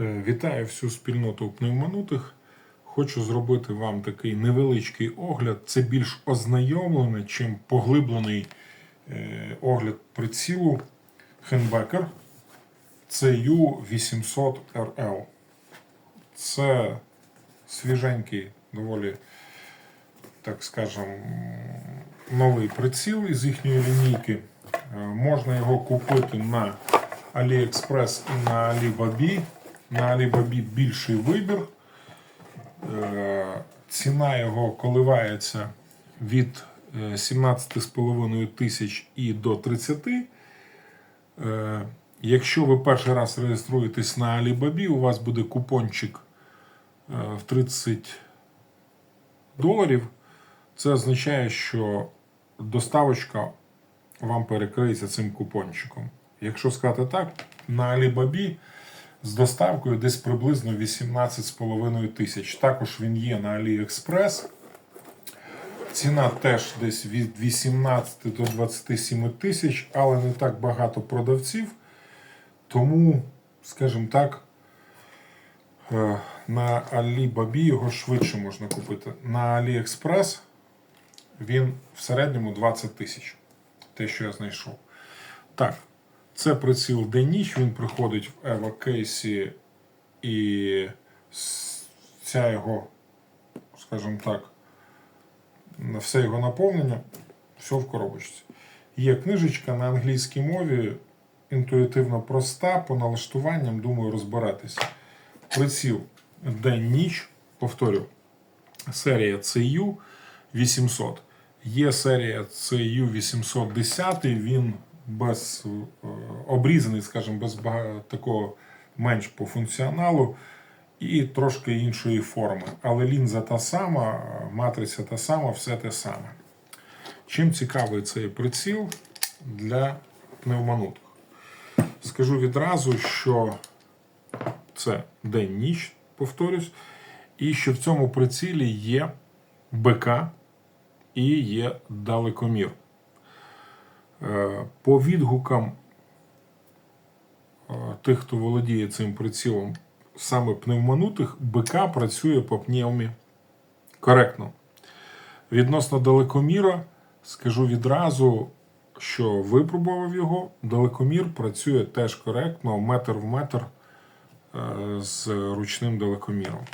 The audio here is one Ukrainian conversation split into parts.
Е, Вітаю всю спільноту пневмонутих. Хочу зробити вам такий невеличкий огляд. Це більш ознайомлений, чим поглиблений е, огляд прицілу Хенбекер CU800RL. Це свіженький, доволі, так скажем, новий приціл із їхньої лінійки. Е, Можна його купити на AliExpress і на Alibaba. На Alibaba більший вибір. Е, Ціна його коливається від е, 17,5 тисяч і до 30. Е, Якщо ви перший раз реєструєтесь на Alibaba, у вас буде купончик е, в 30 доларів. Це означає, що доставочка вам перекриється цим купончиком. Якщо сказати так, на Alibaba з доставкою десь приблизно 18,5 тисяч. Також він є на AliExpress. Ціна теж десь від 18 до 27 тисяч, але не так багато продавців. Тому, скажімо так, е, на Alibaba його швидше можна купити. На AliExpress він в середньому 20 тисяч. Те, що я знайшов. Так, це приціл день-ніч, він приходить в Ева Кейсі і ця його, скажімо так, все його наповнення, все в коробочці. Є книжечка на англійській мові, інтуїтивно проста, по налаштуванням, думаю, розбиратися. Приціл день-ніч, повторю, серія CU 800. Є серія CU 810, він без е, обрізаний, скажімо, без такого менш по функціоналу і трошки іншої форми. Але лінза та сама, матриця та сама, все те саме. Чим цікавий цей приціл для пневмонутих? Скажу відразу, що це день-ніч, повторюсь, і що в цьому прицілі є БК і є далекомір. Е, По відгукам е, тих, хто володіє цим прицілом, саме пневмонутих, БК працює по пневмі коректно. Відносно далекоміра, скажу відразу, що випробував його. Далекомір працює теж коректно, метр в метр е, з ручним далекоміром.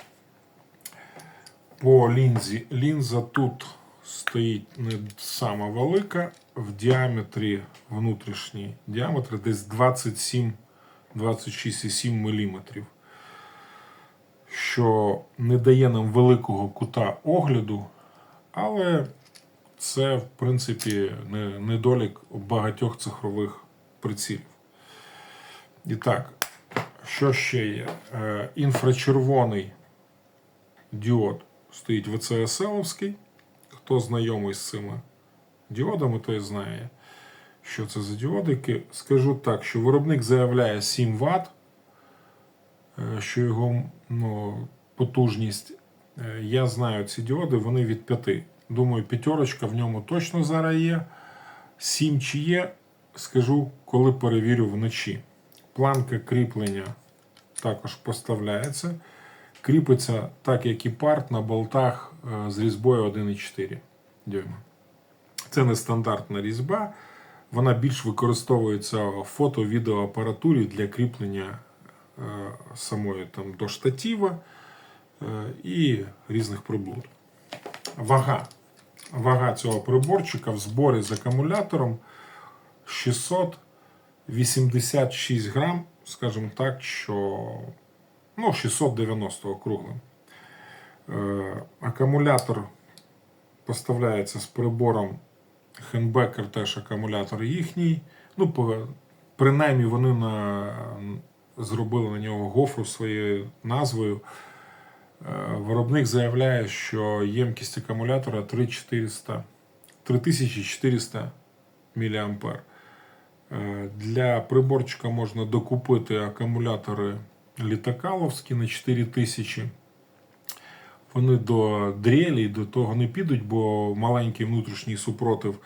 По лінзі. Лінза тут стоїть не сама велика, в діаметрі внутрішній діаметр десь 27-26,7 мм. Що не дає нам великого кута огляду, але це, в принципі, недолік багатьох цифрових прицілів. І так, що ще є? Е, Інфрачервоний діод стоїть VCSL-овський. Хто знайомий з цими діодами, той знає, що це за діодики. Скажу так, що виробник заявляє 7 Вт, е, що його ну, потужність. Е, Я знаю ці діоди, вони від 5. Думаю, п'ятерочка в ньому точно зараз є. 7 чи є, скажу, коли перевірю вночі. Планка кріплення також поставляється. Кріпиться так, як і парт на болтах е, з різьбою 1,4 дюйма. Це не стандартна різьба, вона більш використовується в фото-відеоапаратурі для кріплення е, самої там до штатива е, і різних приблуд. Вага. Вага цього приборчика в зборі з акумулятором 686 грам, скажімо так, що ну, 690 округлим. Е, акумулятор поставляється з прибором Хенбекер, теж акумулятор їхній. Ну, принаймні вони на, зробили на нього гофру своєю назвою. Е, Виробник заявляє, що ємкість акумулятора 3400, 3400 мА. Для приборчика можна докупити акумулятори літакаловські на 4000. Вони до дрелі, до того не підуть, бо маленький внутрішній супротив.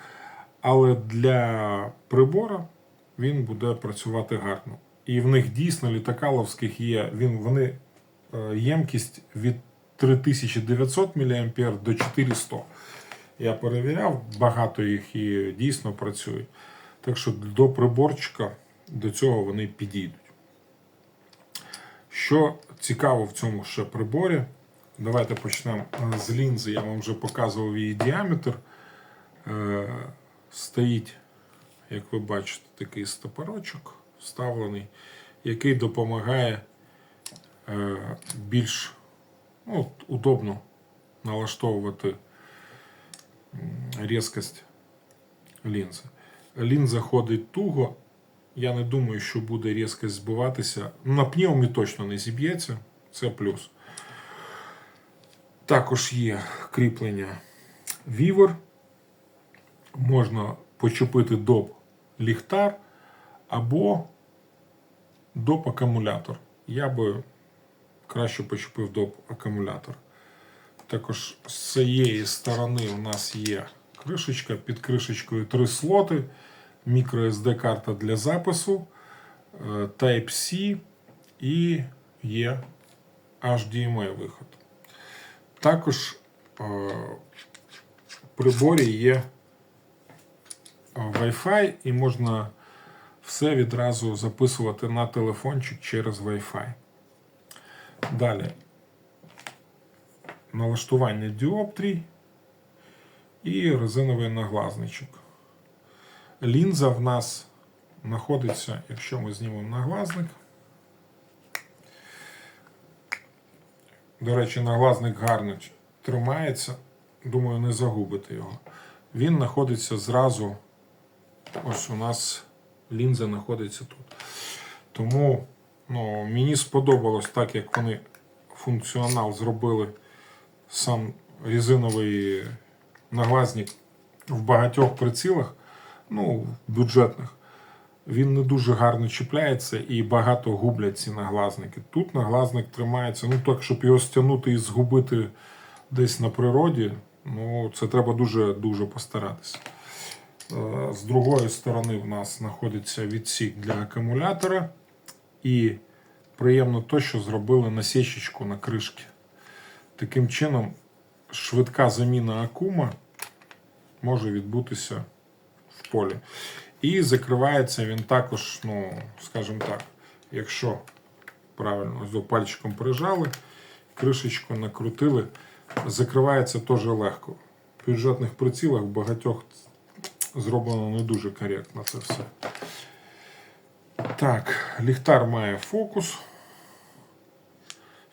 Але для прибора він буде працювати гарно. І в них дійсно літакаловських є. Він, вони е, ємкість від 3900 мА до 400. Я перевіряв, багато їх і дійсно працюють. Так що до приборчика до цього вони підійдуть. Що цікаво в цьому ще приборі, давайте почнемо е, з лінзи. Я вам вже показував її діаметр. Е, Стоїть, як ви бачите, такий стопорочок вставлений, який допомагає е, більш ну, удобно налаштовувати м, різкость лінзи. Лінза ходить туго. Я не думаю, що буде різкість збиватися. На пневмі точно не зіб'ється, це плюс. Також є кріплення вівер. Можна почепити доп ліхтар або доп акумулятор. Я би краще почепив доп акумулятор. Також з цієї сторони у нас є кришечка, під кришечкою три слоти, microSD карта для запису, е, Type-C і є HDMI виход. Також е, в приборі є е, Wi-Fi і можна все відразу записувати на телефончик через Wi-Fi. Далі налаштування діоптрій і резиновий наглазничок. Лінза в нас знаходиться, якщо ми знімемо наглазник. До речі, наглазник гарно тримається. Думаю, не загубити його. Він знаходиться зразу. Ось у нас лінза знаходиться тут. Тому ну, мені сподобалось так, як вони функціонал зробили сам резиновий наглазник в багатьох прицілах, ну, бюджетних. Він не дуже гарно чіпляється і багато гублять ці наглазники. Тут наглазник тримається, ну так, щоб його стягнути і згубити десь на природі, ну це треба дуже-дуже постаратися. Е, З другої сторони в нас знаходиться відсік для акумулятора. І приємно то, що зробили насічечку на кришки. Таким чином, швидка заміна акума може відбутися полі. І закривається він також, ну, скажімо так, якщо правильно до пальчиком прижали, кришечку накрутили, закривається теж легко. В бюджетних прицілах багатьох зроблено не дуже коректно це все. Так, ліхтар має фокус.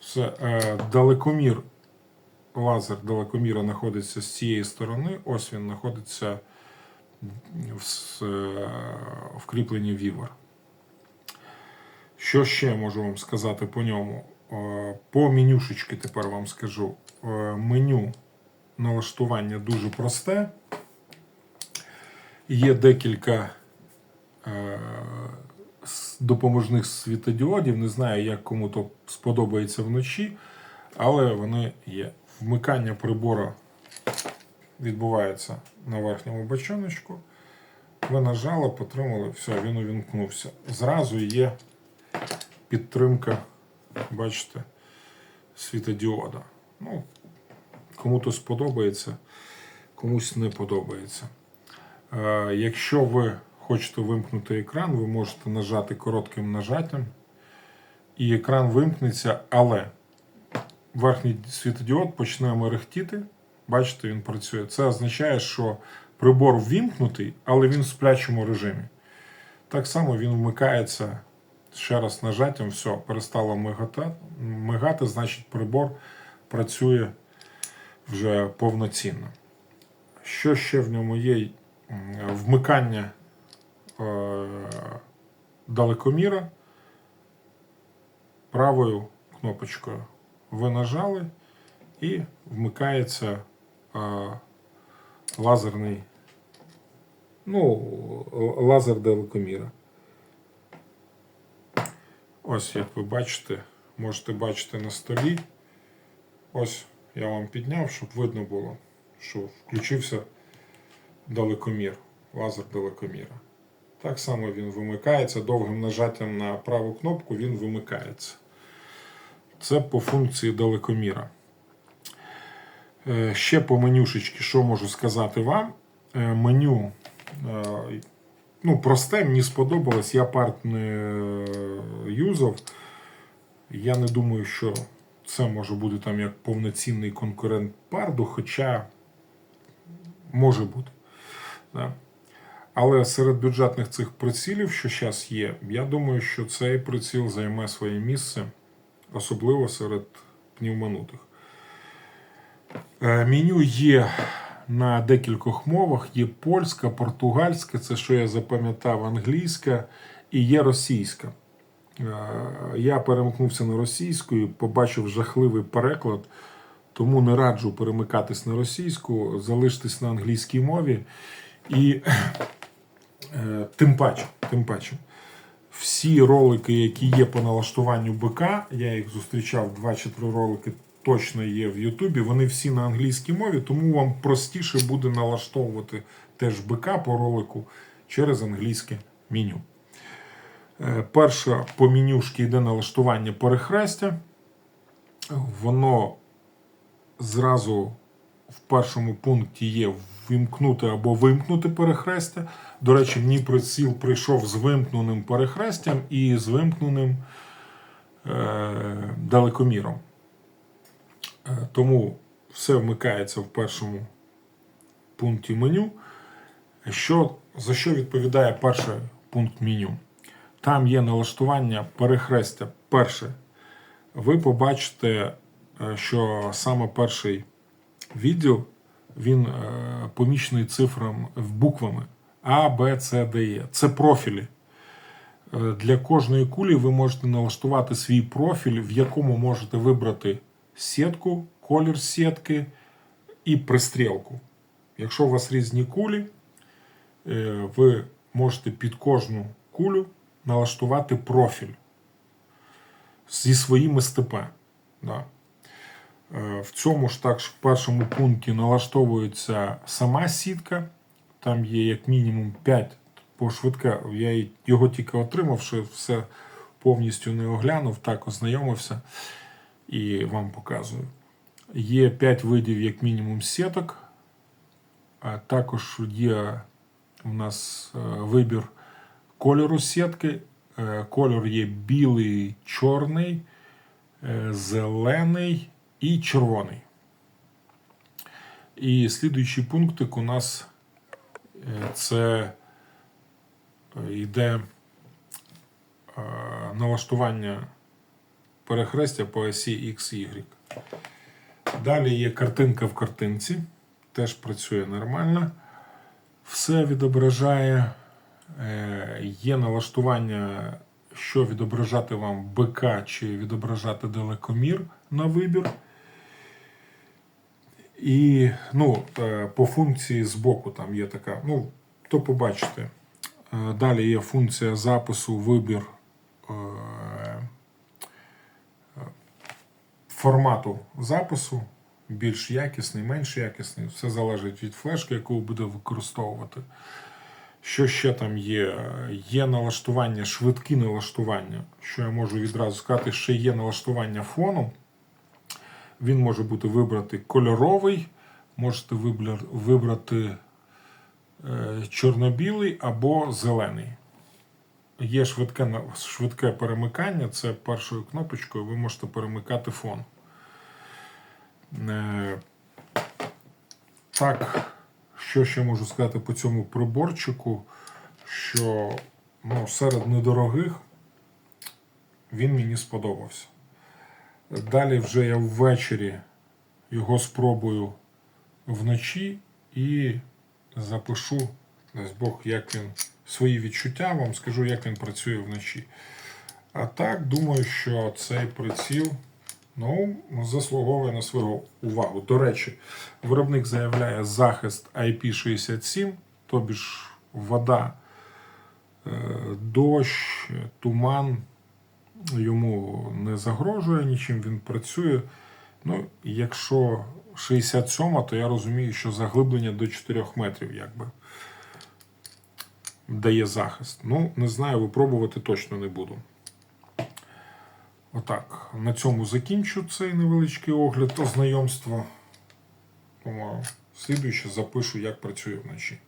Все, е, далекомір, лазер далекоміра знаходиться з цієї сторони. Ось він знаходиться в, с- е, Вівер. Що ще можу вам сказати по ньому? Е, По менюшечки тепер вам скажу. Е, Меню налаштування дуже просте. Є декілька допоможних світодіодів. Не знаю, як кому то сподобається вночі, але вони є. Вмикання прибору відбувається на верхньому бочоночку. Ви нажали, потримали, все, він увімкнувся. Зразу є підтримка, бачите, світодіода. Ну, кому-то сподобається, комусь не подобається. Е, Якщо ви хочете вимкнути екран, ви можете нажати коротким нажаттям, і екран вимкнеться, але верхній світодіод почне мерехтіти. Бачите, він працює. Це означає, що прибор ввімкнутий, але він в сплячому режимі. Так само він вмикається ще раз нажаттям, все, перестало мигати, мигати, значить прибор працює вже повноцінно. Що ще в ньому є? Вмикання е, далекоміра правою кнопочкою. Ви нажали і вмикається лазерний, ну, лазер далекоміра. Ось, як ви бачите, можете бачити на столі. Ось я вам підняв, щоб видно було, що включився далекомір, лазер далекоміра. Так само він вимикається. Довгим нажаттям на праву кнопку він вимикається. Це по функції далекоміра. Е, Ще по менюшечки, що можу сказати вам. Е, Меню е, ну, просте, мені сподобалось, я парт не юзав. Я не думаю, що це може бути там як повноцінний конкурент парду, хоча може бути. Да. Але серед бюджетних цих прицілів, що зараз є, я думаю, що цей приціл займе своє місце, особливо серед пневмонутих. Е, Меню є на декількох мовах: є польська, португальська, це що я запам'ятав, англійська і є російська. Е, Я перемкнувся на російську і побачив жахливий переклад, тому не раджу перемикатись на російську, залиштесь на англійській мові. І е, тим паче, тим паче, всі ролики, які є по налаштуванню БК, я їх зустрічав 2 чи 3 ролики, точно є в Ютубі. Вони всі на англійській мові, тому вам простіше буде налаштовувати теж БК по ролику через англійське меню. Е, Перше по менюшки йде налаштування перехрестя. Воно зразу в першому пункті є вимкнути або вимкнути перехрестя. До речі, мені приціл прийшов з вимкненим перехрестям і з вимкненим е, далекоміром. Е, тому все вмикається в першому пункті меню. Що, за що відповідає перший пункт меню? Там є налаштування перехрестя. Перше, ви побачите, е, що саме перший відділ він е, помічений цифрами буквами А, Б, С, Д, Е. Це профілі. Для кожної кулі ви можете налаштувати свій профіль, в якому можете вибрати сітку, колір сітки і пристрілку. Якщо у вас різні кулі, е, ви можете під кожну кулю налаштувати профіль зі своїми СТП. Да. Е, В цьому ж також в першому пункті налаштовується сама сітка. Там є як мінімум 5 по швидке. Я його тільки отримав, що все повністю не оглянув, так ознайомився і вам показую. Є 5 видів, як мінімум, сіток. А також є у нас е, вибір кольору сітки. Е, Кольор є білий, чорний, е, зелений і червоний. І слідуючий пунктик у нас це йде налаштування перехрестя по осі XY. Далі є картинка в картинці, теж працює нормально. Все відображає. Е, Є налаштування, що відображати вам БК чи відображати далекомір на вибір. І ну, е, по функції збоку там є така. Ну, то побачите. Е, Далі є функція запису, вибір е, е, формату запису. Більш якісний, менш якісний. Все залежить від флешки, яку буде використовувати. Що ще там є? Є налаштування, швидкі налаштування. Що я можу відразу сказати, ще є налаштування фону. Він може бути вибрати кольоровий, можете вибрати е, чорно-білий або зелений. Є швидке, швидке перемикання, це першою кнопочкою ви можете перемикати фон. Е, так, що ще можу сказати по цьому приборчику, що ну, серед недорогих він мені сподобався. Далі вже я ввечері його спробую вночі і запишу, дасть Бог, як він свої відчуття вам скажу, як він працює вночі. А так, думаю, що цей приціл ну, заслуговує на свою увагу. До речі, виробник заявляє захист IP67, тобі ж вода, е, дощ, туман йому не загрожує нічим, він працює. Ну, якщо 67, то я розумію, що заглиблення до 4 метрів, якби. Дає захист. Ну, не знаю, випробувати точно не буду. Отак. На цьому закінчу цей невеличкий огляд та знайомство. Слідуюче запишу, як працює вночі.